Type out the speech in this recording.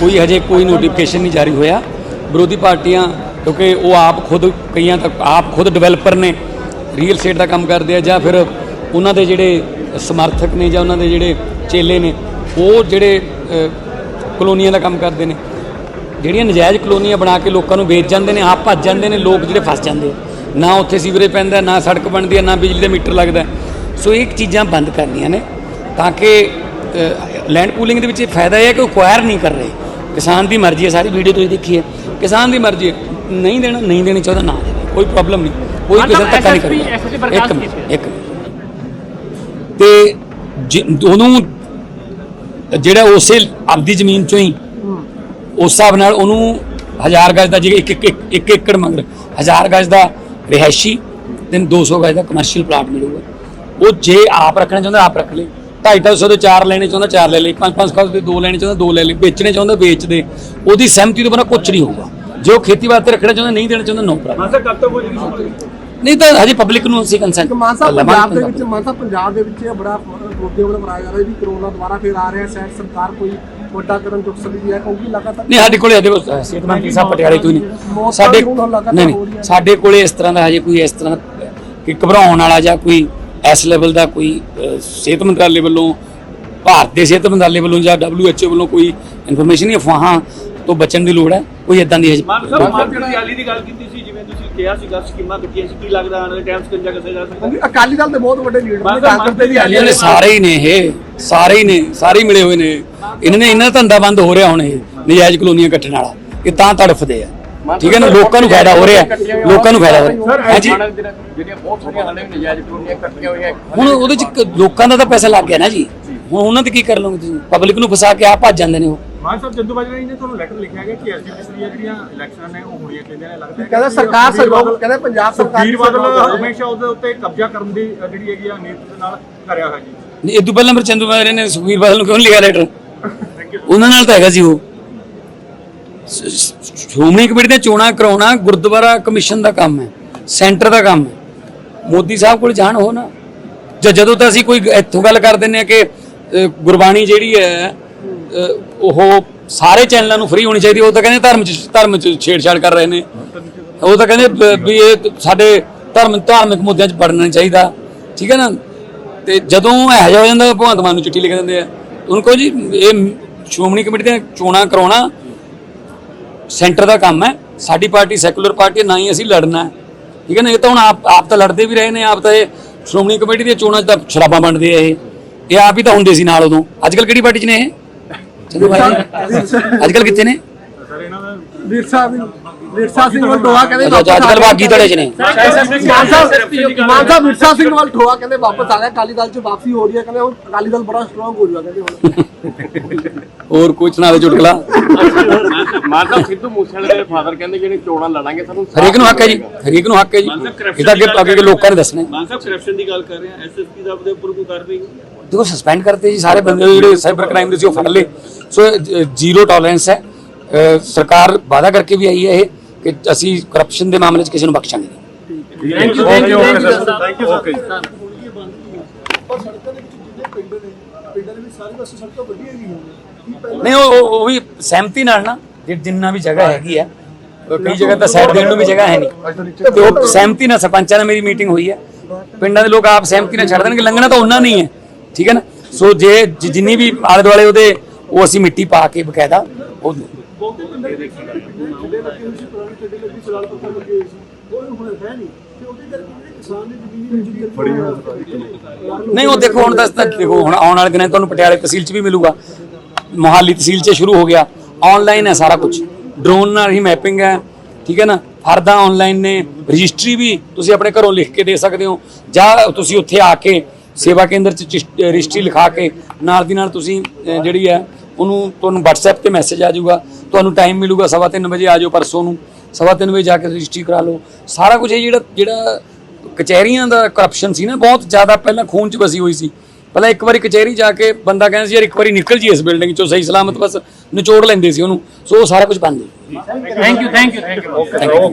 ਕੋਈ ਹਜੇ ਕੋਈ ਨੋਟੀਫਿਕੇਸ਼ਨ ਨਹੀਂ ਜਾਰੀ ਹੋਇਆ। ਵਿਰੋਧੀ ਪਾਰਟੀਆਂ, ਕਿਉਂਕਿ ਉਹ ਆਪ ਖੁਦ ਕਈਆਂ ਤੱਕ, ਆਪ ਖੁਦ ਡਿਵੈਲਪਰ ਨੇ ਰੀਅਲ ਸਟੇਟ ਦਾ ਕੰਮ ਕਰਦੇ ਆ ਜਾਂ ਫਿਰ ਉਹਨਾਂ ਦੇ ਜਿਹੜੇ ਸਮਰਥਕ ਨੇ ਜਾਂ ਉਹਨਾਂ ਦੇ ਜਿਹੜੇ ਚੇਲੇ ਨੇ, ਉਹ ਜਿਹੜੇ ਕਲੋਨੀਆਂ ਦਾ ਕੰਮ ਕਰਦੇ ਨੇ। ਜਿਹੜੀਆਂ ਨਜਾਇਜ਼ ਕਲੋਨੀਆਂ ਬਣਾ ਕੇ ਲੋਕਾਂ ਨੂੰ ਵੇਚ ਜਾਂਦੇ ਨੇ, ਆਪ ਭੱਜ ਜਾਂਦੇ ਨੇ, ਲੋਕ ਜਿਹੜੇ ਫਸ ਜਾਂਦੇ ਨਾ ਉੱਥੇ ਸੀਵਰੇਜ ਪੈਂਦਾ, ਨਾ ਸੜਕ ਬਣਦੀ ਹੈ ਨਾ ਬਿਜਲੀ ਦਾ ਮੀਟਰ ਲੱਗਦਾ। ਸੋ ਇਹ ਚੀਜ਼ਾਂ ਬੰਦ ਕਰਨੀਆਂ ਨੇ, ਤਾਂ ਕਿ ਲੈਂਡ ਪੂਲਿੰਗ ਦੇ ਵਿੱਚ ਇਹ ਫਾਇਦਾ ਇਹ ਹੈ ਕਿ ਉਹ ਅਕਵਾਇਰ ਨਹੀਂ ਕਰ ਰਹੇ। ਕਿਸਾਨ ਦੀ ਮਰਜ਼ੀ ਹੈ ਸਾਰੀ ਵੀਡੀਓ ਤੁਸੀਂ ਦੇਖੀ ਹੈ। ਕਿਸਾਨ ਦੀ ਮਰਜ਼ੀ ਹੈ। ਨਹੀਂ ਦੇਣਾ ਨਹੀਂ ਦੇਣੀ ਚਾਹੁੰਦਾ ਨਾ ਦੇਵੇ ਕੋਈ ਪ੍ਰੋਬਲਮ ਨਹੀਂ। ਕੋਈ ਕਿਸੇ ਨੂੰ ਧੱਕਾ ਨਹੀਂ ਕਰੇਗਾ। ਇੱਕ ਮਿੰਟ ਇੱਕ ਮਿੰਟ। ਤੇ ਜਿ- ਉਹਨੂੰ ਜਿਹੜਾ ਉਸੇ ਆਪਦੀ ਜ਼ਮੀਨ ਚੋਂ ਹੀ ਉਸ ਹਿਸਾਬ ਨਾਲ ਉਹਨੂੰ ਹਜ਼ਾਰ ਗਜ ਦਾ ਜਿਹੜੇ ਇੱਕ ਇੱਕ ਇੱਕ- ਇੱਕ ਏਕੜ ਮੰਗ ਹਜ਼ਾਰ ਗਜ ਦਾ ਰਿਹਾਇਸ਼ੀ ਤੇ 200 ਗਜ ਦਾ ਕਮਰਸ਼ੀਅਲ ਪਲਾਟ ਮਿਲੂਗਾ। ਉਹ ਜੇ ਆਪ ਰੱਖਣਾ ਚਾਹੁੰਦਾ ਆਪ ਰੱਖ ਲੇ 250 ਦੇ ਚਾਰ ਲੈਣੇ ਚਾਹੁੰਦਾ ਚਾਰ ਲੈ ਲੇ 5-5 ਦੇ ਦੋ ਲੈਣੇ ਚਾਹੁੰਦਾ ਦੋ ਲੈ ਲੇ ਵੇਚਣੇ ਚਾਹੁੰਦਾ ਵੇਚ ਦੇ ਉਹਦੀ ਸਹਿਮਤੀ ਤੋਂ ਬਿਨਾਂ ਕੁਝ ਨਹੀਂ ਹੋਊਗਾ। ਜੇ ਉਹ ਖੇਤੀ ਵਾਸਤੇ ਰੱਖਣਾ ਚਾਹੁੰਦਾ ਨਹੀਂ ਦੇਣਾ ਚਾਹੁੰਦਾ ਨੋ ਪ੍ਰੋਬਲਮ ਮਾਸਾ ਕਦ ਤੱਕ ਹੋ ਜਾਏਗੀ ਨਹੀਂ ਤਾਂ ਹਜੇ ਪਬਲਿਕ ਨੂੰ ਅਸੀਂ ਕੰਸੈਂਟ ਮਾਨਸਾ ਪੰਜਾਬ ਦੇ ਵਿੱਚ ਮਾਨਸਾ ਪੰਜਾਬ ਦੇ ਵਿੱਚ ਇਹ ਬੜਾ ਮੁੱਦੇ ਵੱਲ ਬਣਾਇਆ ਜਾ ਰਿਹਾ ਵੀ ਕਰੋਨਾ ਦੁਬਾਰਾ ਫੇਰ ਆ ਰਿਹਾ ਸ਼ਾਇਦ ਸਰਕਾਰ ਕੋਈ ਵੱਡਾ ਕਦਮ ਚੁੱਕ ਸਕਦੀ ਹੈ ਕਿਉਂਕਿ ਲਗਾਤਾਰ ਨਹੀਂ ਸਾਡੇ ਕੋਲੇ ਹਜੇ ਕੋਈ ਸਿਹਤ ਮੰਤਰੀ ਸਾਹਿਬ ਪਟਿਆਲੇ ਹੀ ਨਹੀਂ। ਸਾਡੇ ਨਹੀਂ। ਸਾਡੇ ਕੋਲੇ ਇਸ ਤਰ੍ਹਾਂ ਦਾ ਹਜੇ ਕੋਈ ਇਸ ਤਰ੍ਹਾਂ ਦਾ ਕਿ ਘਬਰਾਉਣ ਵਾਲਾ ਜਾਂ ਕੋਈ ਇਸ ਲੈਵਲ ਦਾ ਕੋਈ ਸਿਹਤ ਮੰਤਰਾਲੇ ਵੱਲੋਂ ਭਾਰਤ ਦੇ ਸਿਹਤ ਮੰਤਰਾਲੇ ਵੱਲੋਂ ਜਾਂ WHO ਵੱਲੋਂ ਕੋਈ ਇਨਫੋਰਮੇਸ਼ਨ ਨਹੀਂ ਅਫਵਾਹਾਂ ਤੋਂ ਬਚਣ ਦੀ ਲੋੜ ਹੈ? ਕੋਈ ਇਦਾਂ ਦੀ ਹਜੇ ਮਾਨ ਸਾਹਿਬ ਮਾਰਕੀਟ ਦੀ ਰੈਲੀ ਦੀ ਗੱਲ ਕੀਤੀ ਸੀ ਜਿਵੇਂ ਤੁਸੀਂ ਕਿਹਾ ਸੀਗਾ ਸਕੀਮਾਂ ਕੱਟੀਆਂ ਸੀ ਕੀ ਲੱਗਦਾ ਆਉਣ ਵਾਲੇ ਟਾਈਮ ਸਕੰਜਾ ਕੱਸਿਆ ਜਾ ਸਕਦਾ? ਕਿਉਂਕਿ ਅਕਾਲੀ ਦਲ ਦੇ ਬਹੁਤ ਵੱਡੇ ਲੀਡਰ ਨੇ ਮਾਨਸਾ ਕਾਂਗਰਸ ਦੇ ਵੀ ਇਹਨਾਂ ਨੇ। ਸਾਰੇ ਹੀ ਨੇ ਇਹ ਸਾਰੇ ਹੀ ਨੇ ਸਾਰੇ ਮਿਲੇ ਹੋਏ ਨੇ। ਇਹਨਾਂ ਨੇ ਇਹਨਾਂ ਦਾ ਧੰਦਾ ਬੰਦ ਹੋ ਰਿਹਾ ਹੁਣ ਇਹ ਨਜਾਇਜ਼ ਕਲੋਨੀਆਂ ਕੱਟਣ ਵਾਲਾ। ਇਹ ਤਾਂ ਤੜਫਦੇ ਆ। ਠੀਕ ਹੈ ਨਾ? ਲੋਕਾਂ ਨੂੰ ਫਾਇਦਾ ਹੋ ਰਿਹਾ। ਲੋਕਾਂ ਨੂੰ ਫਾਇਦਾ ਹੋ ਰਿਹਾ। ਹਾਂਜੀ? ਜਿਹੜੀਆਂ ਬਹੁਤ ਸਾਰੀਆਂ ਹਾਲੇ ਵੀ ਨਜਾਇਜ਼ ਕਲੋਨੀਆਂ ਕੱਟੀਆਂ ਹੋਈਆਂ। ਹੁਣ ਉਹਦੇ ਚ ਲੋਕਾਂ ਦਾ ਤਾਂ ਪੈਸਾ ਲੱਗ ਗਿਆ ਨਾ ਜੀ। ਹੁਣ ਉਹਨਾਂ ਤੇ ਕੀ ਕਰ ਲਓਗੇ ਤੁਸੀਂ? ਪਬਲਿਕ ਨੂੰ ਫਸਾ ਕੇ ਆ ਭੱਜ ਜਾਂਦੇ ਨੇ ਉਹ। ਮਾਨ ਸਾਹਿਬ ਜੰਦੂ ਬਾਜਵਾ ਜੀ ਨੇ ਤੁਹਾਨੂੰ ਲੈਟਰ ਲਿਖਿਆ ਗਿਆ ਕਿ ਐਸਜੀਪੀਸੀ ਦੀਆਂ ਜਿਹੜੀਆਂ ਇਲੈਕਸ਼ਨ ਨੇ ਉਹ ਹੋਣੀਆਂ ਚਾਹੀਦੀਆਂ ਨੇ ਲੱਗਦਾ ਹੈ ਕਹਿੰਦਾ ਸਰਕਾਰ ਸਹਿਯੋਗ ਕਹਿੰਦਾ ਪੰਜਾਬ ਸਰਕਾਰ ਵੀਰ ਬਾਦਲ ਹਮੇਸ਼ਾ ਉਹਦੇ ਉੱਤੇ ਕਬਜ਼ਾ ਕਰਨ ਦੀ ਜਿਹੜੀ ਹੈਗੀ ਆ ਨੀਤ ਦੇ ਨਾਲ ਕਰਿਆ ਹੋਇਆ ਜੀ। ਨਹੀਂ ਇਦੋਂ ਪਹਿਲਾਂ ਫਿਰ ਚੰਦੂ ਮਾਜਰੇ ਨੇ ਸੁਖਬੀਰ ਬਾਦਲ ਨੂੰ ਕਿਉਂ ਲਿਖਿਆ ਲੈਟਰ ਉਹਨਾਂ ਨਾਲ ਤਾਂ ਹੈਗਾ ਸੀ ਉਹ। ਸ਼੍ਰੋਮਣੀ ਕਮੇਟੀ ਦੀਆਂ ਚੋਣਾਂ ਕਰਾਉਣਾ ਗੁਰਦੁਆਰਾ ਕਮਿਸ਼ਨ ਦਾ ਕੰਮ ਹੈ, ਸੈਂਟਰ ਦਾ ਕੰਮ ਹੈ। ਮੋਦੀ ਸਾਹਿਬ ਕੋਲ ਜਾਣ ਹੋ ਨਾ। ਜਾਂ ਜਦੋਂ ਤਾਂ ਅਸੀਂ ਕੋਈ ਇੱਥੋਂ ਗੱਲ ਕਰ ਦਿੰਨੇ ਆ ਕਿ ਗੁਰਬਾਣੀ ਜਿਹੜੀ ਹੈ ਉਹ ਸਾਰੇ ਚੈਨਲਾਂ ਨੂੰ ਫ੍ਰੀ ਹੋਣੀ ਚਾਹੀਦੀ ਉਹ ਤਾਂ ਕਹਿੰਦੇ ਧਰਮ ਚ ਧਰਮ ਚ ਛੇੜਛਾੜ ਕਰ ਰਹੇ ਨੇ। ਉਹ ਤਾਂ ਕਹਿੰਦੇ ਵੀ ਇਹ ਸਾਡੇ ਧਰਮ, ਧਾਰਮਿਕ ਮੁੱਦਿਆਂ 'ਚ ਪੜਨਾ ਨਹੀਂ ਚਾਹੀਦਾ। ਠੀਕ ਹੈ ਨਾ? ਤੇ ਜਦੋਂ ਇਹੋ ਜਿਹਾ ਹੋ ਜਾਂਦਾ, ਭਗਵੰਤ ਮਾਨ ਨੂੰ ਚਿੱਠੀ ਲਿਖ ਦਿੰਦੇ ਆ। ਉਹਨੂੰ ਕਹੋ ਜੀ, ਇਹ ਸ਼੍ਰੋਮਣੀ ਕਮੇਟੀ ਦੀਆਂ ਚੋਣਾਂ ਕਰਾਉਣਾ ਸੈਂਟਰ ਦਾ ਕੰਮ ਹੈ। ਸਾਡੀ ਪਾਰਟੀ ਸੈਕੂਲਰ ਪਾਰਟੀ ਹੈ, ਨਾ ਹੀ ਅਸੀਂ ਲੜਨਾ ਹੈ। ਠੀਕ ਹੈ ਨਾ? ਇਹ ਤਾਂ ਹੁਣ ਆਪ ਆਪ ਤਾਂ ਲੜਦੇ ਵੀ ਰਹੇ ਨੇ ਆਪ ਤਾਂ ਇਹ ਸ਼੍ਰੋਮਣੀ ਕਮੇਟੀ ਦੀਆਂ ਚੋਣਾਂ 'ਚ ਤਾਂ ਸ਼ਰਾਬਾਂ ਵੰਡਦੇ ਆ ਇਹ। ਇਹ ਆਪ ਹੀ ਤਾਂ ਹੁੰਦੇ ਸੀ ਨਾਲ ਉਦੋਂ। ਅੱਜ ਕੱਲ ਕਿਹੜੀ ਪਾਰਟੀ 'ਚ ਨੇ ਇਹ? ਭਾਈ। ਅੱਜ ਕੱਲ ਕਿੱਥੇ ਨੇ? ਵਿਰਸਾ ਸਿੰਘ ਵਿਰਸਾ ਸਿੰਘ ਵੱਲ ਟੋਆ ਕਹਿੰਦੇ ਅੱਛਾ, ਅੱਜ ਕੱਲ ਬਾਗੀ ਧੜੇ 'ਚ ਨੇ। ਮਾਨਸਾ ਮਾਨਸਾ ਵਿਰਸਾ ਸਿੰਘ ਵੱਲ ਟੋਆ ਕਹਿੰਦੇ ਵਾਪਸ ਆ ਗਿਆ ਅਕਾਲੀ ਦਲ ਚ ਵਾਪਸੀ ਹੋ ਰਹੀ ਹੈ ਕਹਿੰਦੇ ਹੁਣ ਅਕਾਲੀ ਦਲ ਬੜਾ ਸਟਰੋਂਗ ਹੋ ਜਾਊਗਾ ਕਹਿੰਦੇ ਹੁਣ। ਹੋਰ ਕੋਈ ਸੁਣਾ ਦੇ ਚੁਟਕਲਾ। ਮਾਨ ਸਾਹਿਬ ਸਿੱਧੂ ਮੂਸੇਵਾਲੇ ਦੇ ਫਾਦਰ ਕਹਿੰਦੇ ਜਿਹੜੇ ਚੋਣਾਂ ਲੜਾਂਗੇ ਸਾਨੂੰ ਹਰੇਕ ਨੂੰ ਹੱਕ ਹੈ ਜੀ ਹਰੇਕ ਨੂੰ ਹੱਕ ਹੈ ਜੀ। ਇਹ ਤਾਂ ਅੱਗੇ ਅੱਗੇ ਲੋਕਾਂ ਨੇ ਦੱਸਣਾ ਹੈ। ਮਾਨ ਸਾਹਿਬ ਕਰਪਸ਼ਨ ਦੀ ਗੱਲ ਕਰ ਰਹੇ ਆ। ਐਸਐਸਪੀ ਦਾ ਉਹਦੇ ਉੱਪਰ ਕੋਈ ਕਾਰਵਾਈ ਦੇਖੋ ਸਸਪੈਂਡ ਕਰਤੇ ਜੀ ਸਾਰੇ ਬੰਦੇ ਜਿਹੜੇ ਸਾਈਬਰ ਕ੍ਰਾਈਮ ਦੇ ਸੀ ਉਹ ਫੜ ਲਏ। ਸੋ ਜ਼ੀਰੋ ਟੋਲਰੈਂਸ ਹੈ। ਸਰਕਾਰ ਵਾਅਦਾ ਕਰਕੇ ਵੀ ਆਈ ਹੈ ਇਹ। ਕਿ ਅਸੀਂ ਕਰਪਸ਼ਨ ਦੇ ਮਾਮਲੇ 'ਚ ਕਿਸੇ ਨੂੰ ਬਖਸ਼ਾਂਗੇ ਨਹੀਂ thank you thank you thank you okay ਪਰ ਸੜਕਾਂ ਦੇ ਵਿੱਚ ਜਿੰਨੇ ਪਿੰਡ ਨੇ ਪਿੰਡਾਂ ਦੇ ਵਿੱਚ ਸਾਰੇ ਪਾਸੇ ਸੜਕਾਂ ਵੱਡੀਆਂ ਗਈਆਂ ਨਹੀਂ ਉਹ ਉਹ- ਵੀ ਸਹਿਮਤੀ ਨਾਲ ਨਾ ਜਿੰਨਾ ਵੀ ਜਗ੍ਹਾ ਹੈਗੀ ਆ ਕਈ ਜਗ੍ਹਾ ਤਾਂ ਸਾਈਡ ਦੇਣ ਨੂੰ ਵੀ ਜਗ੍ਹਾ ਹੈ ਨਹੀਂ। ਤੇ ਉਹ ਸਹਿਮਤੀ ਨਾਲ ਸਰਪੰਚਾਂ ਨਾਲ ਮੇਰੀ ਮੀਟਿੰਗ ਹੋਈ ਹੈ ਪਿੰਡਾਂ ਦੇ ਲੋਕ ਆਪ ਸਹਿਮਤੀ ਨਾਲ ਛੱਡ ਦੇਣਗੇ ਲੰਘਣਾ ਤਾਂ ਉਹਨਾਂ ਨਹੀਂ ਹੈ ਠੀਕ ਹੈ ਨਾ? ਸੋ ਜੇ ਜਿ- ਜਿੰਨੀ ਵੀ ਆਲੇ ਦੁਆਲੇ ਉਹਦੇ ਉਹ ਅਸੀਂ ਮਿੱਟੀ ਪਾ ਕੇ ਬਕਾਇਦਾ ਉਹ ਲੱਗੇ ਸਲਾਲ ਪੱਥਰ ਲੱਗੇ ਹੋਏ ਸੀ। ਉਹ ਹੁਣ ਹੈ ਨਹੀਂ। ਤੇ ਉਹਦੇ ਕਰਕੇ ਜਿਹੜੇ ਕਿਸਾਨ ਨੇ ਜ਼ਮੀਨ ਵਿੱਚ ਫੜੀ ਨਹੀਂ ਉਹ ਦੇਖੋ ਹੁਣ ਤਾਂ ਦੇਖੋ ਹੁਣ ਆਉਣ ਵਾਲੇ ਦਿਨਾਂ ਤੁਹਾਨੂੰ ਪਟਿਆਲੇ ਤਹਿਸੀਲ 'ਚ ਵੀ ਮਿਲੂਗਾ। ਮੋਹਾਲੀ ਤਹਿਸੀਲ 'ਚ ਸ਼ੁਰੂ ਹੋ ਗਿਆ। ਆਨਲਾਈਨ ਹੈ ਸਾਰਾ ਕੁਝ ਡਰੋਨ ਨਾਲ ਹੀ ਮੈਪਿੰਗ ਹੈ। ਠੀਕ ਹੈ ਨਾ? ਫਰਦਾ ਆਨਲਾਈਨ ਨੇ। ਰਜਿਸਟਰੀ ਵੀ ਤੁਸੀਂ ਆਪਣੇ ਘਰੋਂ ਲਿਖ ਕੇ ਦੇ ਸਕਦੇ ਹੋ। ਜਾਂ ਤੁਸੀਂ ਉੱਥੇ ਆ ਕੇ ਸੇਵਾ ਕੇਂਦਰ 'ਚ ਰਜਿਸਟਰੀ ਲਿਖਾ ਕੇ ਨਾਲ ਦੀ ਨਾਲ ਤੁਸੀਂ ਜਿਹੜੀ ਹੈ ਉਹਨੂੰ ਤੁਹਾਨੂੰ WhatsApp ਤੇ ਮੈਸੇਜ ਆ ਜਾਊਗਾ। ਤੁਹਾਨੂੰ ਟਾਈਮ ਮਿਲੂਗਾ ਸਵਾ ਤਿੰਨ ਵਜੇ ਆ ਜਾਓ ਪਰਸੋਂ ਨੂੰ। ਸਵਾ ਤਿੰਨ ਵਜੇ ਜਾ ਕੇ ਰਜਿਸਟਰੀ ਕਰਾ ਲਓ। ਸਾਰਾ ਕੁਝ ਇਹ ਜਿਹੜਾ ਜਿਹੜਾ ਕਚਹਿਰੀਆਂ ਦਾ ਕਰਪਸ਼ਨ ਸੀ ਨਾ ਬਹੁਤ ਜ਼ਿਆਦਾ ਪਹਿਲਾਂ ਖੂਨ 'ਚ ਵਸੀ ਹੋਈ ਸੀ। ਪਹਿਲਾਂ ਇੱਕ ਵਾਰੀ ਕਚਹਿਰੀ ਜਾ ਕੇ ਬੰਦਾ ਕਹਿੰਦਾ ਸੀ ਯਾਰ ਇੱਕ ਵਾਰੀ ਨਿਕਲ ਜੀ ਇਸ ਬਿਲਡਿੰਗ 'ਚੋਂ ਸਹੀ ਸਲਾਮਤ ਬਸ ਨਿਚੋੜ ਲੈਂਦੇ ਸੀ ਉਹਨੂੰ। ਸੋ ਉਹ ਸਾਰਾ ਕੁਝ ਬੰਦ ਹੈ thank you thank you thank you